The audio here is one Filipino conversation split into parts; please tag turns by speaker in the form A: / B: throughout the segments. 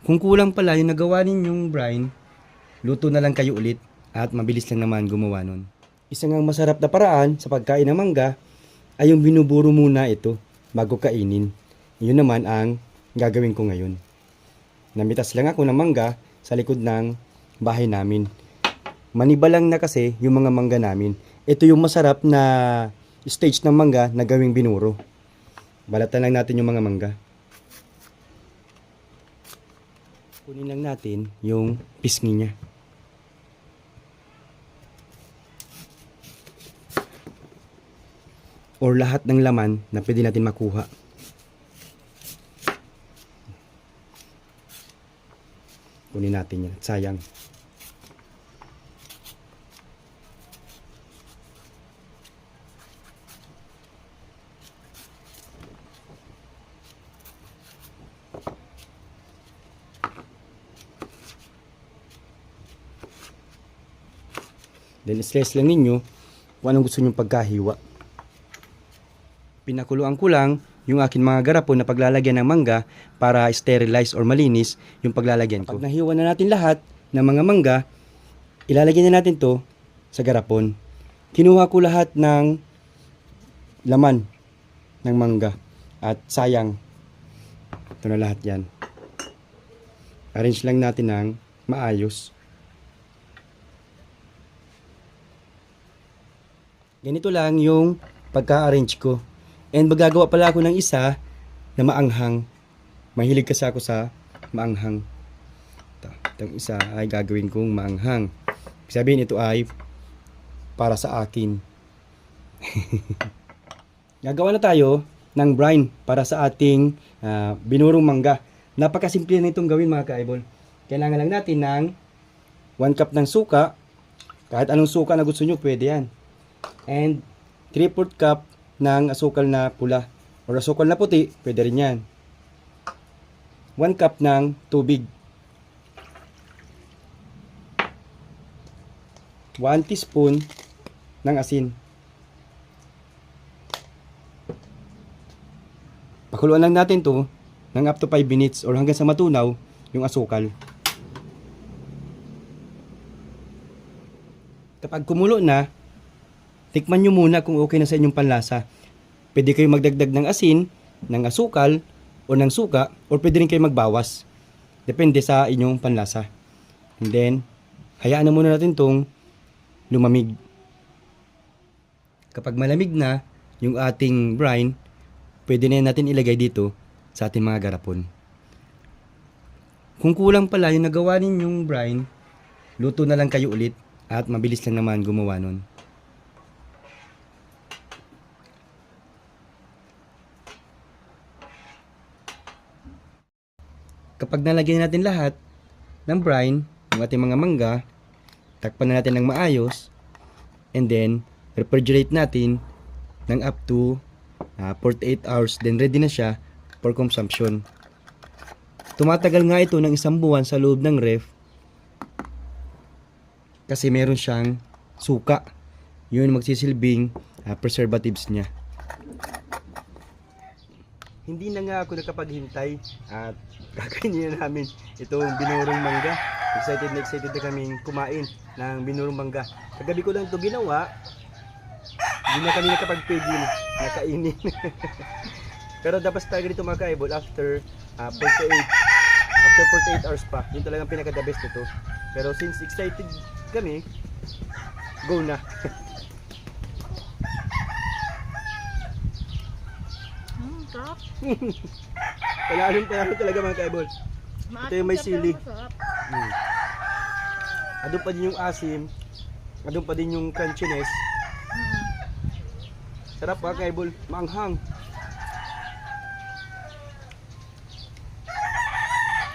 A: Kung kulang pala yung nagawa ninyong brine, luto na lang kayo ulit at mabilis lang naman gumawa nun. Isang ang masarap na paraan sa pagkain ng mangga ay yung binuburo muna ito bago kainin. Yun naman ang gagawin ko ngayon. Namitas lang ako ng mangga sa likod ng bahay namin. Manibalang na kasi yung mga mangga namin. Ito yung masarap na stage ng mangga na gawing binuro. Balatan lang natin yung mga mangga. Kunin lang natin yung pisngi niya. Or lahat ng laman na pwede natin makuha. Kunin natin yan. Sayang. Then stress lang ninyo kung anong gusto nyong pagkahiwa. Pinakuluan ko lang yung akin mga garapon na paglalagyan ng mangga para sterilize or malinis yung paglalagyan ko. Pag nahiwa na natin lahat ng mga mangga, ilalagyan na natin to sa garapon. Kinuha ko lahat ng laman ng mangga at sayang. Ito na lahat yan. Arrange lang natin ng maayos. Ganito lang yung pagka-arrange ko. And magagawa pala ako ng isa na maanghang. Mahilig kasi ako sa maanghang. Ito, itong isa ay gagawin kong maanghang. Sabihin ito ay para sa akin. Gagawa na tayo ng brine para sa ating ah, binurong mangga. Napakasimple na itong gawin mga kaibol. Kailangan lang natin ng 1 cup ng suka. Kahit anong suka na gusto nyo, pwede yan and 3/4 cup ng asukal na pula or asukal na puti, pwede rin yan. 1 cup ng tubig. 1 teaspoon ng asin. Pakuluan lang natin to ng up to 5 minutes or hanggang sa matunaw yung asukal. Kapag kumulo na, tikman nyo muna kung okay na sa inyong panlasa. Pwede kayo magdagdag ng asin, ng asukal, o ng suka, or pwede rin kayo magbawas. Depende sa inyong panlasa. And then, hayaan na muna natin tong lumamig. Kapag malamig na yung ating brine, pwede na natin ilagay dito sa ating mga garapon. Kung kulang pala yung nagawa ninyong brine, luto na lang kayo ulit at mabilis lang naman gumawa nun. Kapag nalagyan natin lahat ng brine, ng ating mga mangga, takpan na natin ng maayos, and then, refrigerate natin ng up to ah, 48 hours, then ready na siya for consumption. Tumatagal nga ito ng isang buwan sa loob ng ref kasi meron siyang suka. Yun magsisilbing ah, preservatives niya. Hindi na nga ako nakapaghintay at kakainin na namin itong binurong mangga. Excited na excited na kaming kumain ng binurong mangga. Kagabi ko lang ito ginawa. Hindi na kami nakapagpigil na kainin. Pero dapat talaga dito mga kaibol after ah, 48 after 48 hours pa. Yun talagang pinaka the best ito. Pero since excited kami, go na.
B: Mm, sarap.
A: Palalim palalim talaga mga kaibol. Ito yung may sili.
B: pero masarap.
A: Mm. Andun pa din yung asim. Andun pa din yung crunchiness.
B: Mm.
A: Sarap mga kaibol. Maanghang.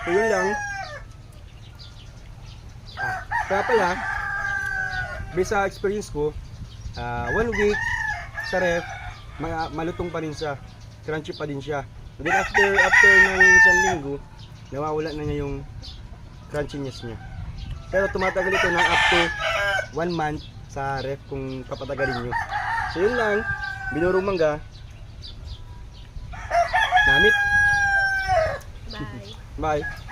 A: So yun lang. Ah, kaya pala, based sa experience ko, ah, one week sa ref, ma- malutong pa rin siya. Crunchy pa din siya. Then after, after ng isang linggo, nawawala na niya yung crunchiness niya. Pero tumatagal ito ng up to one month sa ref kung papatagalin nyo. So yun lang, binurong mangga. Namit.
B: Bye.
A: Bye.